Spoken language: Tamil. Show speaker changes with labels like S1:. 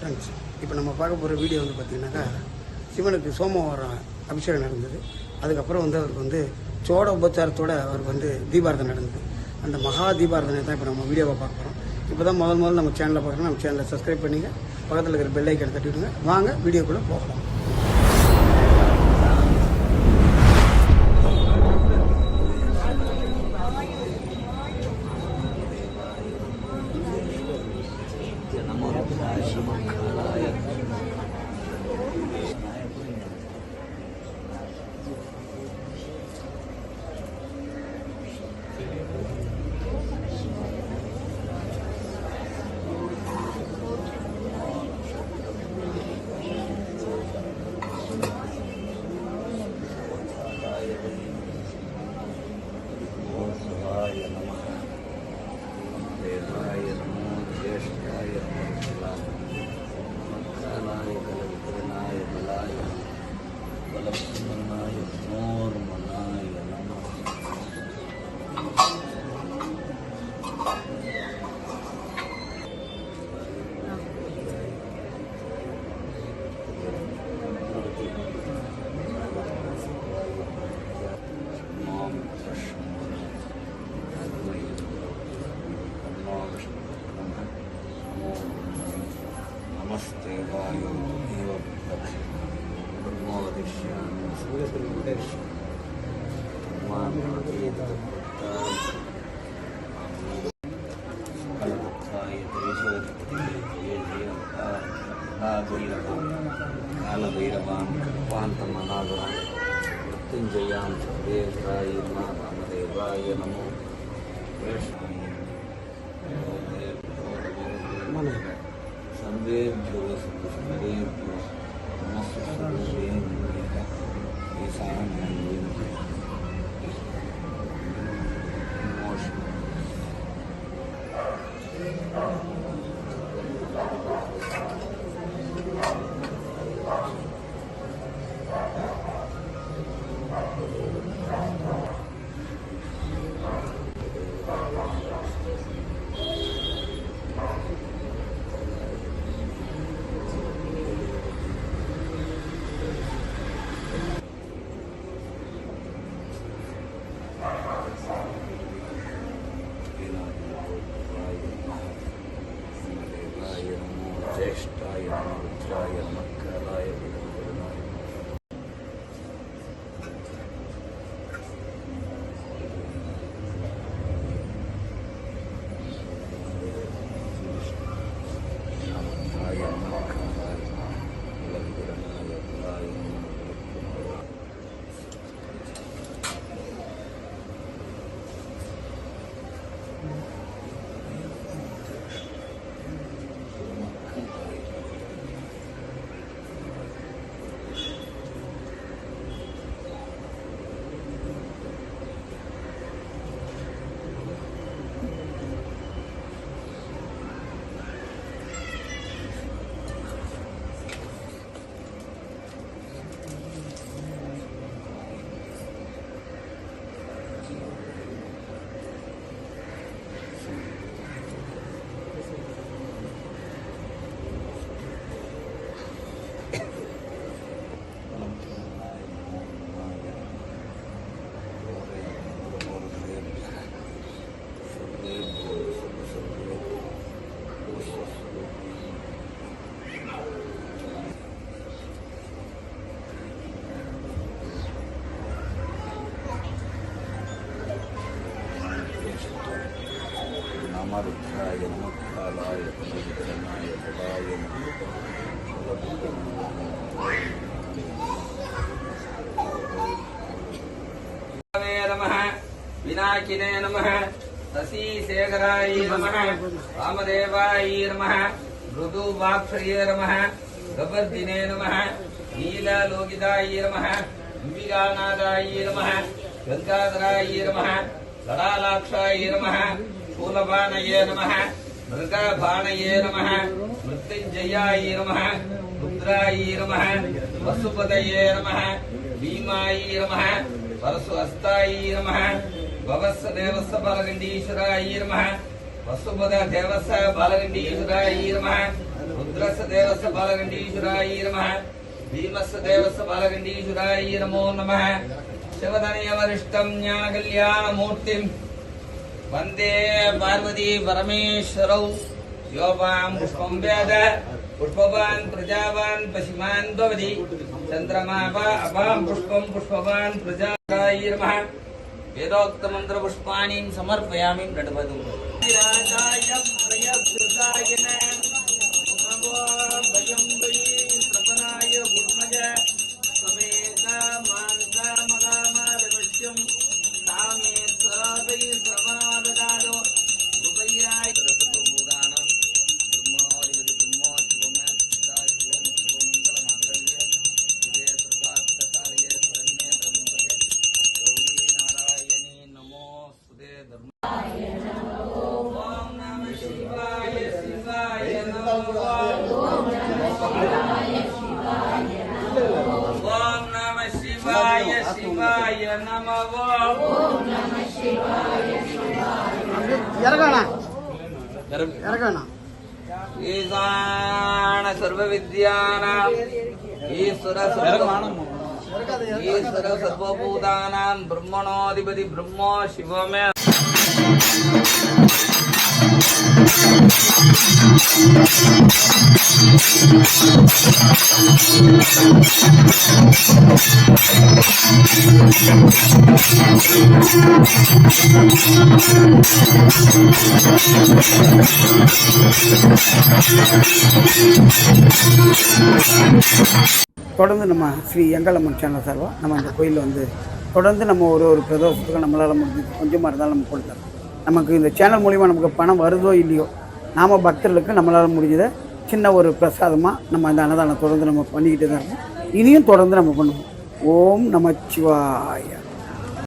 S1: தேங்க்ஸ் இப்போ நம்ம பார்க்க போகிற வீடியோ வந்து பார்த்திங்கனாக்கா சிவனுக்கு சோமவாரம் அபிஷேகம் நடந்தது. அதுக்கப்புறம் வந்து அவருக்கு வந்து சோட உபச்சாரத்தோட அவருக்கு வந்து தீபாரதனை நடந்தது. அந்த மகா தீபாரதனை தான் இப்போ நம்ம வீடியோவை பார்க்க போகிறோம் இப்போ தான் முதல் முதல்ல நம்ம சேனலை பார்க்குறோம் நம்ம சேனலை சப்ஸ்கிரைப் பண்ணிங்க. பக்கத்தில் இருக்கிற பெல்லைக்கனை தட்டிவிடுங்க தட்டி விடுங்க வாங்க வீடியோக்குள்ளே போகலாம்.
S2: 还是蛮可 Segura pelo teste. காலபைரவான் பாந்தமனாதான் மத்துஞ்சயாம் தேவாய ராமதேவாய நமோ சந்தேர் சுந்தரேர் நமஸ்து சுந்தரேன் 是啊，男人。palavra de कालाय विघ्नहराय बलाय
S3: नमः विनाकिने नमः शशीशेखराय नमः वामदेवाय नमः मृदुवाक्षये नमः गबर्दिने नमः नीललोकिताय नमः अम्बिकानाथाय नमः गङ्गाधराय नमः மிருகாபானையே நம மிருத்யுஞ்சயாயி நம ருத்ராயி நம வசுபதையே நம பீமாயி நம பரசு அஸ்தாயி நம பவஸ் தேவச பலகண்டீஸ்வராயி நம வசுபத தேவச பலகண்டீஸ்வராயி நம ருத்ரச தேவச பலகண்டீஸ்வராயி நம பீமஸ் தேவச பலகண்டீஸ்வராயி நமோ நம சிவதனய வரிஷ்டம் ஞான கல்யாண மூர்த்திம் வந்தே பார்வதி பரமேஸ்வரௌ. யோபாம் புஷ்பம் வேத. புஷ்பவான் பிரஜாவான் பசிமான் பவதி. சந்திரமாபா அபாம் புஷ்பம் புஷ்பவான் பிரஜாய் நம. வேதோக்த மந்திர புஷ்பாணி சமர்ப்பயாமி நடவதும் ராஜாய பிரயப்ரதாயன நமோ
S1: பயம் நமவோ
S3: ஈசான சர்வ வித்யானாம் ஈஸ்வர ஈஸ்வர சர்வபூதானாம். பிரம்மணோதிபதி பிரம்மோ சிவமே.
S1: தொடர்ந்து நம்ம ஸ்ரீ எங்கலம்மன் சேனல் சார்பாக நம்ம அந்த கோயிலில் வந்து தொடர்ந்து நம்ம ஒரு ஒரு பிரதோஷத்துக்கும் நம்மளால் முடிஞ்சது கொஞ்சமாக இருந்தாலும் நம்ம கொடுத்துருவோம் நமக்கு இந்த சேனல் மூலிமா நமக்கு பணம் வருதோ இல்லையோ நாம் பக்தர்களுக்கு நம்மளால் முடிஞ்சதை சின்ன ஒரு பிரசாதமாக நம்ம அந்த அன்னதானம் தொடர்ந்து நம்ம பண்ணிக்கிட்டு தான் இருக்கோம். இனியும் தொடர்ந்து நம்ம பண்ணுவோம். ஓம் நமச்சிவாய.